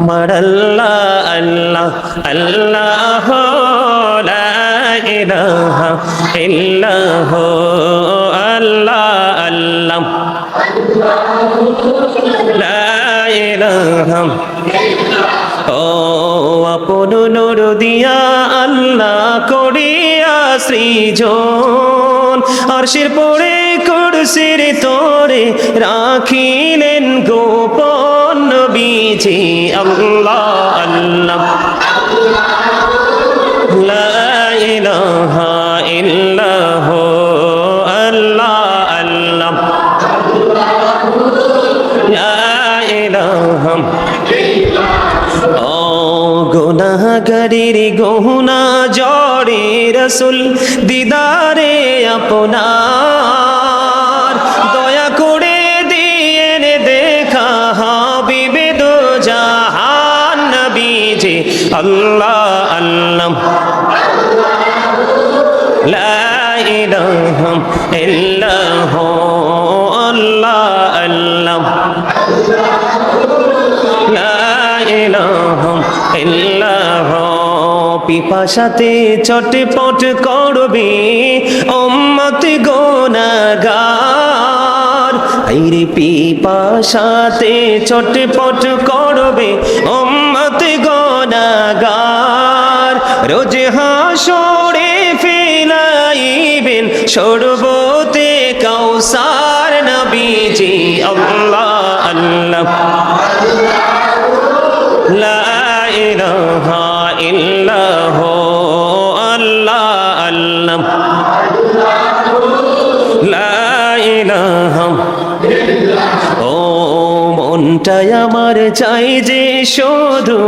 আমার আল্লাহ আল্লাহ আল্লাহ ইল্লাহ আল্লাহ আল্লাহ লা ইলাহা ও আপন নূর দিয়া আল্লাহ করিয়া সৃজন। আরশের পড়ে কুরসির তোরে রাখিলেন গোপন নবীজি আল্লাহ আল্লাহ। লা ইলাহা গুনাহগারির গহুনা জড়ে রসুল দিদারে আপনার। দয়া করে দিয়েন দেখা হাবিবে দো জাহান নবীজি আল্লাহ আল্লাহ। লা ইল্লাহ পিপাসাতে চটপট করবে উম্মত গোনাগার আইরে পিপাসাতে চটপট করবে উম্মত গোনাগার রোজ হাসরে ফিলাইবেন সরবতে কাউসার নবীজি। আল্লাহ আল্লাহ। لا মনটাই আমার চাই যে শুধু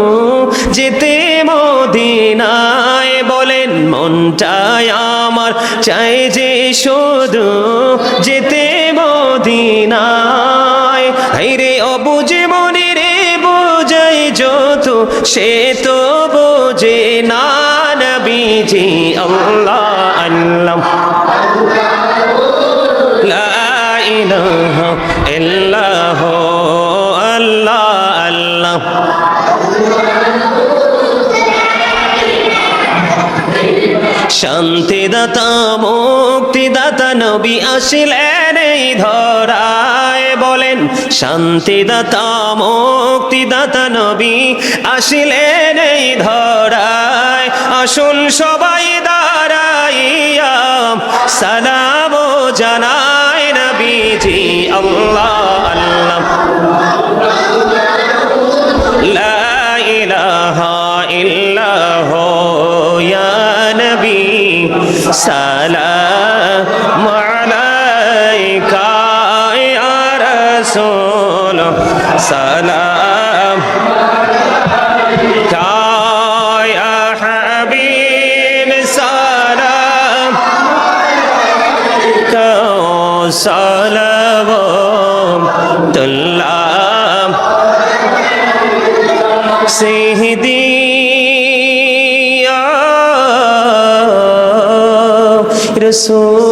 যেতে মদিনায় বলেন মনটাই আমার চাই যে শুধু যেতে মদিনায়। রে অবুঝে সে তো বোঝে না বিজি আল্লাহ আল্লাহ। আল্লাহ আল্লাহ। শান্তিদাতা, মুক্তিদাতা নবী আসিলেন এই ধরা শান্তিদাতা, মুক্তিদাতা নবী আসিলেন এই ধরায়। আসুন সবাই দাঁড়াইয়া সালাম জানায় নবীজি। আল্লাহ আল্লাহ। لا সালাম। সালাম। তুল্লাম সিহদি রসুল।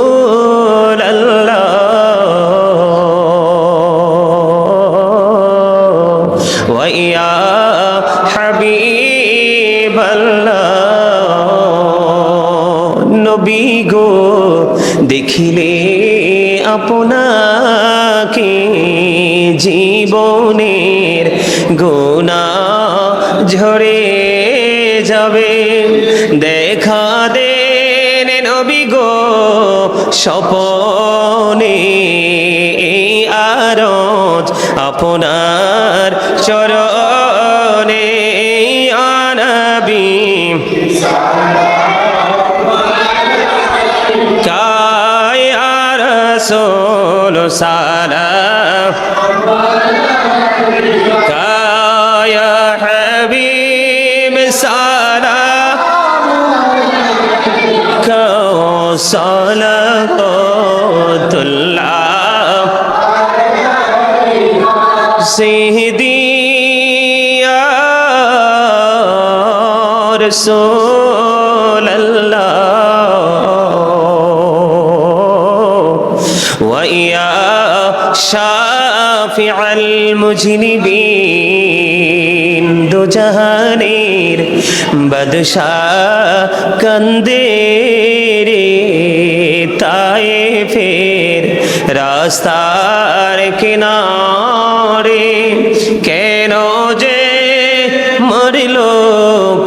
গো, দেখিলে আপনাকে জীবনের গোনা ঝরে যাবে। দেখা দেন নবী গো, স্বপনে এই আপনার চরণে صلوات الله سيدي يا رسول الله জাহানের বাদশাহ কন্দে রে। তায়ে ফের রাস্তার কিনারে কেন যে মরিল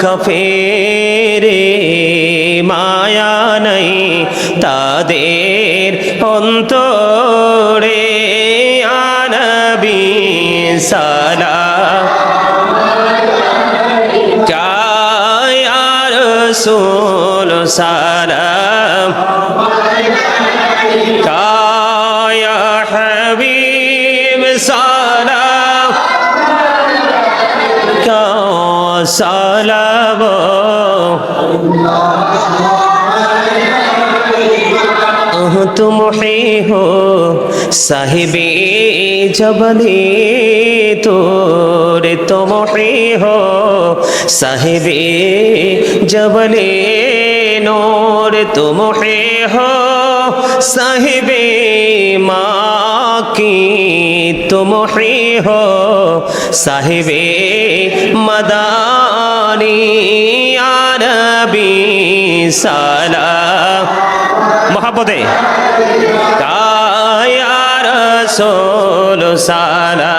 কফেরে? মায়া নাই তাদের অন্তরে। আনবি সালা কায়ার সোল সালাম কায়া হাবিব সালাম কা সালাম अह तुम ही हो साहिबे जबले तोरे तुम ही हो साहिबे जबले नूर तुम ही हो साहिबे माँ की तुम ही हो साहिबे मदानी आरबी साला কায়ার সোল সালা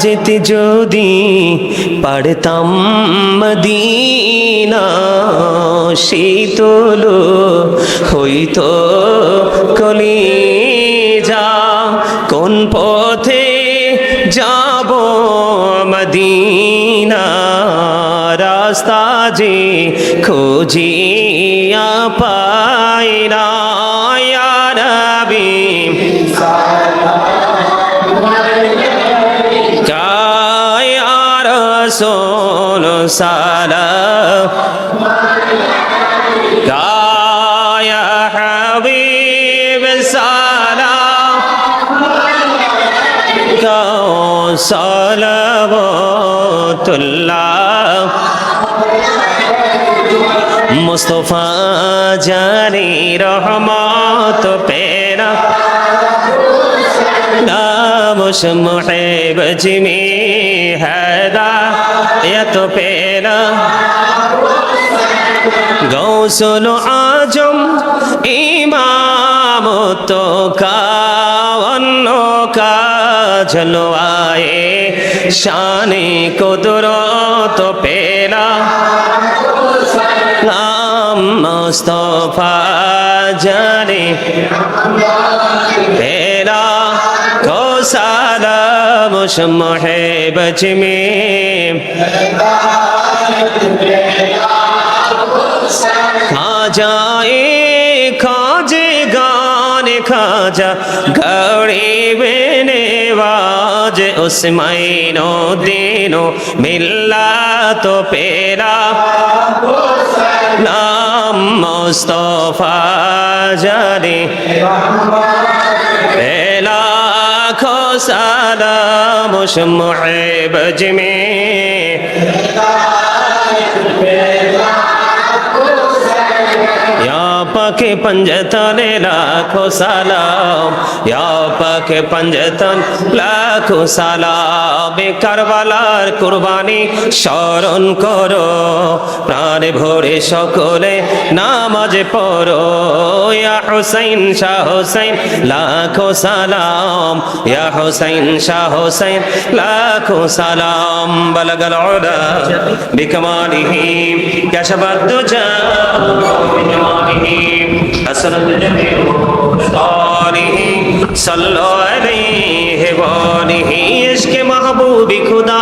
যেতে যদি পারতাম মদিনা, শীতল হইতো কলি যা কোন পথে যাব মদিনা? রাস্তা যে খোঁজিয়া পাই রসোল সালাম কায়া হাবিব সালাম কাও সালামতুল্লাহ মুস্তফা জানি রহমত পেরা নামশ মুহেব জিমি হেদা এত পেরা গৌসল আজম ইমাম তো কান্ন কাজলো আয়ে শানি কুদরত পেরা নাম মস্তফা জানি। পেরা কোসালাম সমহে বচমে খাজায়ে খাজে গানে খাজা গড়িবে নেওয়াজ উসমাইনো দিনো মিল্লা তো পেরা। নাম মুস্তফা জানে। পেলা খো সালাম মুহেব জমে পাখে পঞ্জতনে লাখো সালাম, ইয়া পাকে পঞ্জতন লাখো সালাম। কারবালার কুরবানি স্মরণ করো, প্রাণ ভরে সকলে নামাজ পড়ো। ইয়া হুসাইন, শাহ হুসাইন, লাখো সালাম। ইয়া হুসাইন, শাহ হুসাইন, লাখো সালাম। বলগল ওলা বিকমালিহি كشف الدجى من असरत में हो तो तो खुदा,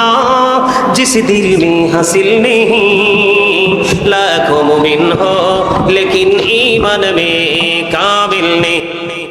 जिस दिल में हासिल नहीं लाखों मुमिन हो लेकिन ईमान में काबिल नहीं।